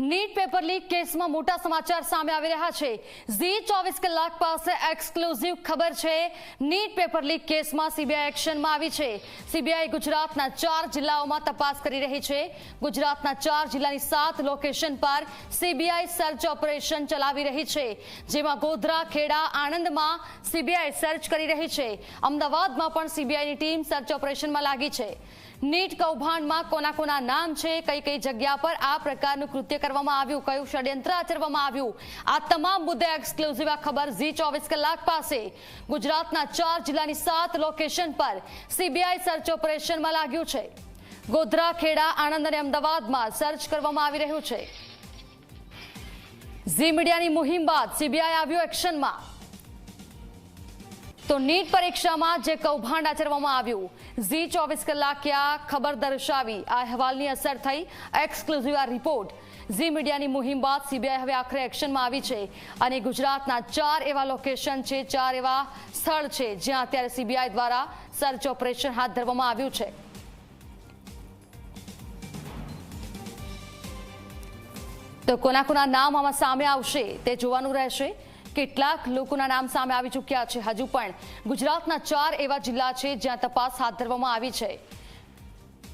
NEET paper leak કેસમાં મોટા સમાચાર સામે આવી રહ્યા છે. ઝી ચોવીસ કલાક પાસે એક્સક્લુઝિવ ખબર છે. નીટ પેપર લીક કેસમાં સીબીઆઈ એક્શનમાં આવી છે. સીબીઆઈ ગુજરાતના ચાર જિલ્લાઓમાં તપાસ કરી રહી છે. ગુજરાતના ચાર જિલ્લાની સાત લોકેશન પર સીબીઆઈ સર્ચ ઓપરેશન ચલાવી રહી છે. જેમાં ગોધરા, ખેડા, આણંદમાં સીબીઆઈ સર્ચ કરી રહી છે. અમદાવાદમાં પણ સીબીઆઈની ટીમ સર્ચ ઓપરેશનમાં લાગી છે. નીટ કૌભાંડમાં કોના કોના નામ છે, કઈ કઈ જગ્યા પર આ પ્રકારનું કૃત્ય કરવામાં આવ્યું, કયું ષડયંત્ર આચરવામાં આવ્યું? આ તમામ મુદ્દે એક્સક્લુઝિવ ખબર ઝી ચોવીસ કલાક પાસે. ગુજરાતના ચાર જિલ્લાની સાત લોકેશન પર સીબીઆઈ સર્ચ ઓપરેશનમાં લાગ્યું છે. ગોધરા, ખેડા, આણંદ અને અમદાવાદમાં સર્ચ કરવામાં આવી રહ્યું છે. ઝી મીડિયાની મુહિમ બાદ સીબીઆઈ આવ્યું એક્શનમાં તો નીટ પરીક્ષામાં જે કૌભાંડ આચરવામાં આવ્યું, ઝી ચોવીસ કલાકે આ ખબર દર્શાવી આ અહેવાલની અસર થઈ. એક્સક્લુઝિવ આ રિપોર્ટ ઝી મીડિયાની મુહિમ બાદ સીબીઆઈ હવે આખરે એક્શનમાં આવી છે. અને ગુજરાતના ચાર એવા લોકેશન છે, ચાર એવા સ્થળ છે, જ્યાં અત્યારે સીબીઆઈ દ્વારા સર્ચ ઓપરેશન હાથ ધરવામાં આવ્યું છે. તો કોના કોના નામ આમાં સામે આવશે, તે જોવાનું રહેશે. કેટલાક લોકોના નામ સામે આવી ચૂક્યા છે. હજુ પણ ગુજરાતના ચાર એવા જિલ્લા છે જ્યાં તપાસ હાથ ધરવામાં આવી છે.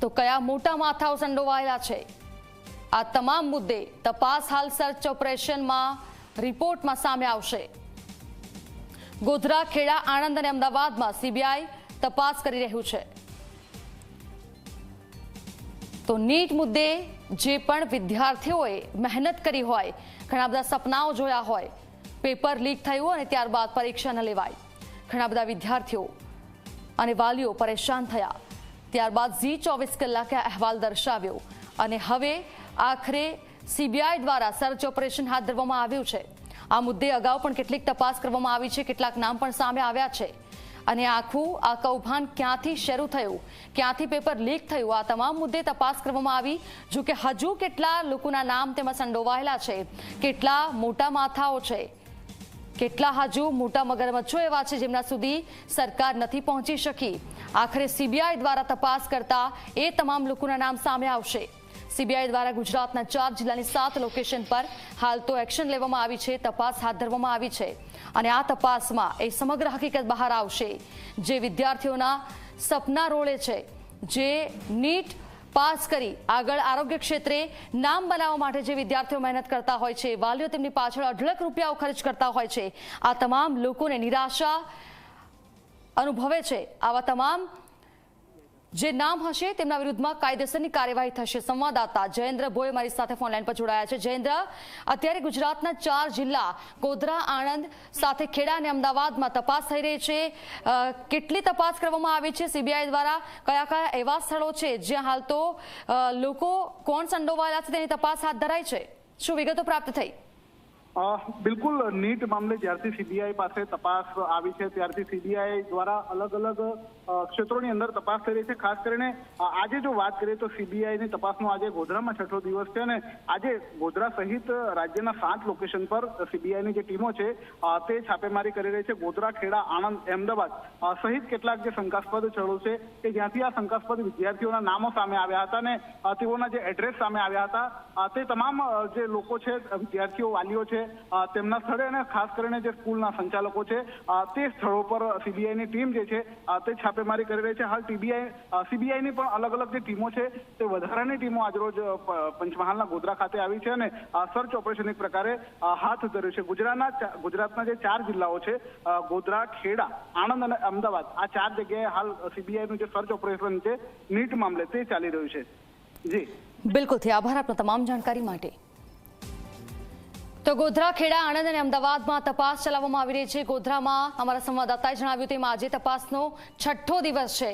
તો કયા મોટા માથાઓ સંડોવાયેલા છે? આ તમામ મુદ્દે તપાસ હાલ સર્ચ ઓપરેશનમાં રિપોર્ટમાં સામે આવશે. ગોધરા, ખેડા, આણંદ અને અમદાવાદમાં સીબીઆઈ તપાસ કરી રહ્યું છે. તો નીટ મુદ્દે જે પણ વિદ્યાર્થીઓએ મહેનત કરી હોય, ઘણા બધા સપનાઓ જોયા હોય પેપર લીક થયું અને ત્યારબાદ પરીક્ષા ન લેવાય ઘણા બધા વિદ્યાર્થીઓ અને વાલીઓ પરેશાન થયા. ત્યારબાદ ઝી ચોવીસ કલાકે અહેવાલ દર્શાવ્યો અને હવે આખરે સીબીઆઈ દ્વારા સર્ચ ઓપરેશન હાથ ધરવામાં આવ્યું છે. આ મુદ્દે અગાઉ પણ કેટલીક તપાસ કરવામાં આવી છે, કેટલાક નામ પણ સામે આવ્યા છે. અને આખું આ કૌભાંડ ક્યાંથી શરૂ થયું, ક્યાંથી પેપર લીક થયું, આ તમામ મુદ્દે તપાસ કરવામાં આવી. જો કે હજુ કેટલા લોકોના નામ તેમાં સંડોવાયેલા છે, કેટલા મોટા માથાઓ છે કેટલા હજુ મોટા મગરમચ્છો એવા છે જેમના સુધી સરકાર નથી પહોંચી શકી? આખરે સીબીઆઈ દ્વારા તપાસ કરતા એ તમામ લોકોના નામ સામે આવશે. સીબીઆઈ દ્વારા ગુજરાતના ચાર જિલ્લાની સાત લોકેશન પર હાલ તો એક્શન લેવામાં આવી છે, તપાસ હાથ ધરવામાં આવી છે. અને આ તપાસમાં એ સમગ્ર હકીકત બહાર આવશે. જે વિદ્યાર્થીઓના સપના રોળે છે, જે નીટ પાસ કરી આગળ આરોગ્ય ક્ષેત્રે નામ બનાવવા માટે જે વિદ્યાર્થીઓ મહેનત કરતા હોય છે, વાલીઓ તેમની પાછળ અઢળક રૂપિયાઓ ખર્ચ કરતા હોય છે. આ તમામ લોકોને નિરાશા અનુભવે છે. આવા તમામ જે નામ હશે તેમના વિરુદ્ધમાં કાયદેસરની કાર્યવાહી થશે. સંવાદદાતા જયેન્દ્ર ભોય મારી સાથે ફોનલાઈન પર જોડાયા છે. જયેન્દ્ર, અત્યારે ગુજરાતના ચાર જિલ્લા, ગોધરા, આણંદ, સાથે ખેડા અને અમદાવાદમાં તપાસ થઈ રહી છે. કેટલી તપાસ કરવામાં આવી છે? સીબીઆઈ દ્વારા કયા કયા એવા સ્થળો છે? જ્યાં હાલ તો લોકો કોણ સંડોવાયેલા છે? તેની તપાસ હાથ ધરાઈ છે. શું વિગતો પ્રાપ્ત થઈ? બિલકુલ નીટ મામલે જ્યારથી સીબીઆઈ પાસે તપાસ આવી છે, ત્યારથી સીબીઆઈ દ્વારા અલગ અલગ ક્ષેત્રોની અંદર તપાસ થઈ રહી છે. ખાસ કરીને આજે જો વાત કરીએ તો સીબીઆઈની તપાસનો આજે ગોધરામાં છઠ્ઠો દિવસ છે અને આજે ગોધરા સહિત રાજ્યના સાત લોકેશન પર સીબીઆઈની જે ટીમો છે તે છાપેમારી કરી રહી છે. ગોધરા, ખેડા, આણંદ અમદાવાદ સહિત કેટલાક જે શંકાસ્પદ સ્થળો છે કે જ્યાંથી આ શંકાસ્પદ વિદ્યાર્થીઓના નામો સામે આવ્યા હતા અને તેઓના જે એડ્રેસ સામે આવ્યા હતા તે તમામ જે લોકો છે, વિદ્યાર્થીઓ, વાલીઓ છે તેમના સ્થળે અને ખાસ કરીને જે સ્કૂલના સંચાલકો છે તે સ્થળો પર સીબીઆઈની ટીમ જે છે તે છાપેમારી કરી રહી છે. હાલ ટીબીઆઈ સીબીઆઈની પણ અલગ અલગ જે ટીમો છે, તે વધારાની ટીમો આજરોજ પંચમહાલના ગોધરા ખાતે આવી છે અને સર્ચ ઓપરેશન એક પ્રકારે હાથ ધર્યું છે. ગુજરાતના ગુજરાતના જે ચાર જિલ્લાઓ છે ગોધરા, ખેડા, આણંદ અને અમદાવાદ, આ ચાર જગ્યાએ હાલ સીબીઆઈનું જે સર્ચ ઓપરેશન છે, નીટ મામલે તે ચાલી રહ્યું છે. જી. બિલકુલથી આભાર આપનો તમામ જાણકારી માટે. તો ગોધરા, ખેડા, આણંદ અને અમદાવાદમાં તપાસ ચલાવવામાં આવી રહી છે. ગોધરામાં અમારા સંવાદદાતાએ જણાવ્યું તેમ આજે તપાસનો છઠ્ઠો દિવસ છે.